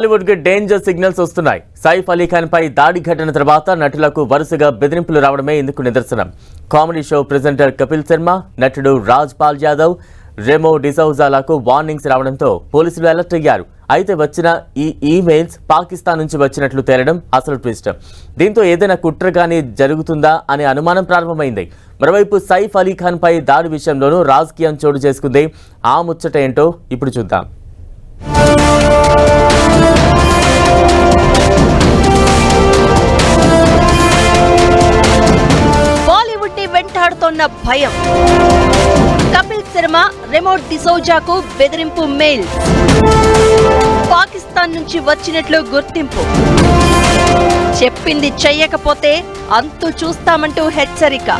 బాలీవుడ్కి danger signals వస్తున్నాయి. సైఫ్ అలీ ఖాన్ పై దాడి ఘటన తర్వాత నటులకు వరుసగా బెదిరింపులు రావడమే ఇందుకు నిదర్శనం. Comedy show presenter Kapil Sharma నటుడు రాజ్ పాల్ యాదవ్ రెమో డిసౌజాలకు వార్నింగ్స్ రావడంతో పోలీసులు అలర్ట్ అయ్యారు. అయితే వచ్చిన ఈ ఈమెయిల్స్ పాకిస్తాన్ నుంచి వచ్చినట్లు తేలడం అసలు ట్విస్ట్. దీంతో ఏదైనా కుట్ర కానీ జరుగుతుందా అనే అనుమానం ప్రారంభమైంది. మరోవైపు సైఫ్ అలీ ఖాన్ పై దాడి విషయంలోనూ రాజకీయం చోటు చేసుకుంది. ఆ ముచ్చట ఏంటో ఇప్పుడు చూద్దాం. వెంటాడుతోన్న భయం. కపిల్ శర్మ రిమోట్ డిసౌజాకు బెదిరింపు మెయిల్. పాకిస్తాన్ నుంచి వచ్చినట్లు గుర్తింపు. చెప్పింది చెయ్యకపోతే అంతు చూస్తామంటూ హెచ్చరిక.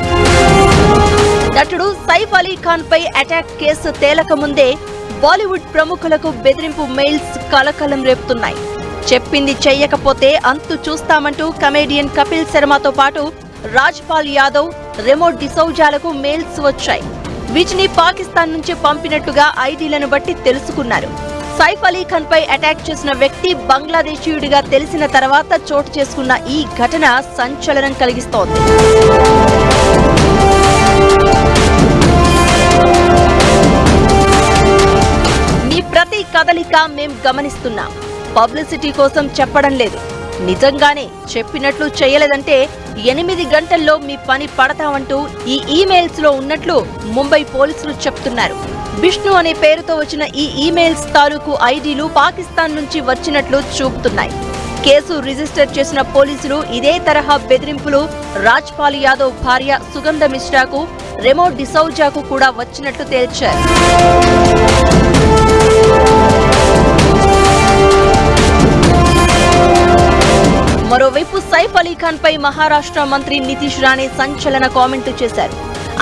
నటుడు సైఫ్ అలీ ఖాన్ పై అటాక్ కేసు తేలక ముందే బాలీవుడ్ ప్రముఖులకు బెదిరింపు మెయిల్స్ కలకలం రేపుతున్నాయి. చెప్పింది చెయ్యకపోతే అంతు చూస్తామంటూ కమేడియన్ కపిల్ శర్మతో పాటు రాజ్పాల్ యాదవ్ రెమోట్ డిసౌజాలకు మెయిల్స్ వచ్చాయి. వీటిని పాకిస్తాన్ నుంచి పంపినట్టుగా ఐడీలను బట్టి తెలుసుకున్నారు. సైఫ్ అలీ ఖాన్ పై అటాక్ చేసిన వ్యక్తి బంగ్లాదేశీయుడిగా తెలిసిన తర్వాత చోటు చేసుకున్న ఈ ఘటన సంచలనం కలిగిస్తోంది. మీ ప్రతి కదలిక మేం గమనిస్తున్నాం. పబ్లిసిటీ కోసం చెప్పడం లేదు. నిజంగానే చెప్పినట్లు చేయలేదంటే ఎనిమిది గంటల్లో మీ పని పడతామంటూ ఈ ఈమెయిల్స్లో ఉన్నట్లు ముంబై పోలీసులు చెప్తున్నారు. విష్ణు అనే పేరుతో వచ్చిన ఈ ఈమెయిల్స్ తాలూకు ఐడీలు పాకిస్తాన్ నుంచి వచ్చినట్లు చూపుతున్నాయి. కేసు రిజిస్టర్ చేసిన పోలీసులు ఇదే తరహా బెదిరింపులు రాజ్పాల్ యాదవ్ భార్య సుగంధ మిశ్రాకు రెమో డిసౌజాకు కూడా వచ్చినట్లు తేల్చారు. మరోవైపు సైఫ్ పై మహారాష్ట్ర మంత్రి నితీష్ రాణే సంచలన కామెంట్ చేశారు.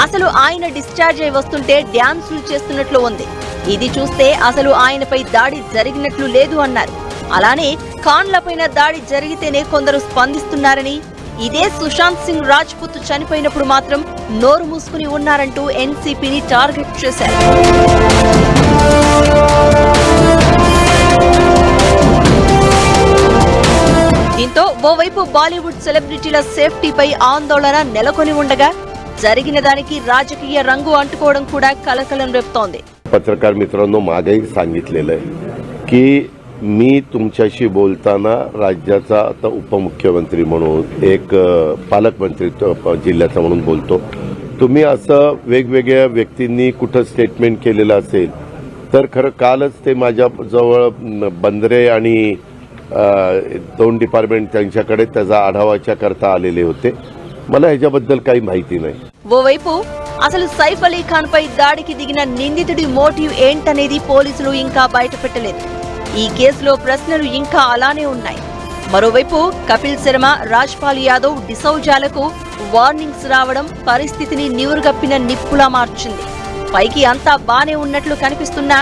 అసలు ఆయన డిశ్చార్జ్ అయి వస్తుంటే డ్యాన్సులు చేస్తున్నట్లు ఉంది. ఇది చూస్తే అసలు ఆయనపై దాడి జరిగినట్లు లేదు అన్నారు. అలానే ఖాన్లపైన దాడి జరిగితేనే కొందరు స్పందిస్తున్నారని ఇదే సుశాంత్ సింగ్ రాజ్పుత్ చనిపోయినప్పుడు మాత్రం నోరు మూసుకుని ఉన్నారంటూ ఎన్సీపీని టార్గెట్ చేశారు. దీంతో ఓవైపు బాలీవుడ్ సెలబ్రిటీల సేఫ్టీపై ఆందోళన నెలకొని ఉండగా జరిగిన దానికి రాజకీయ రంగు అంటుకోవడం కూడా కలకలం రేపుతోంది पत्रकार मित्रांनो मागेही सांगितलेलं आहे की मी तुमच्याशी बोलताना राज्याचा आता उपमुख्यमंत्री म्हणून एक अ, पालकमंत्री तो, प- जिल्ह्याचा म्हणून बोलतो तुम्ही असं वेगवेगळ्या व्यक्तींनी कुठं स्टेटमेंट केलेलं असेल तर खरं कालच ते माझ्या जवळ न, बंदरे आणि अ, दोन डिपार्टमेंट त्यांच्याकडे त्याचा आढावाच्या करता आलेले होते मला ह्याच्याबद्दल काही माहिती नाही ఓవైపు అసలు సైఫ్ అలీ ఖాన్ పై దాడికి దిగిన నిందితుడి మోటివ్ ఏంటనేది పోలీసులు ఇంకా బయటపెట్టలేదు ఈ కేసులో ప్రశ్నలు ఇంకా అలానే ఉన్నాయి మరోవైపు కపిల్ శర్మ రాజ్పాల్ యాదవ్ డిసౌజాలకు వార్నింగ్స్ రావడం పరిస్థితిని నివురుగప్పిన నిప్పులా మార్చింది పైకి అంతా బానే ఉన్నట్లు కనిపిస్తున్న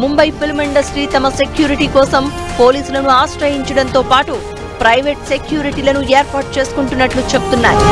ముంబై ఫిల్మ్ ఇండస్ట్రీ తమ సెక్యూరిటీ కోసం పోలీసులను ఆశ్రయించడంతో పాటు ప్రైవేట్ సెక్యూరిటీలను ఏర్పాటు చేసుకుంటున్నట్లు చెప్తున్నారు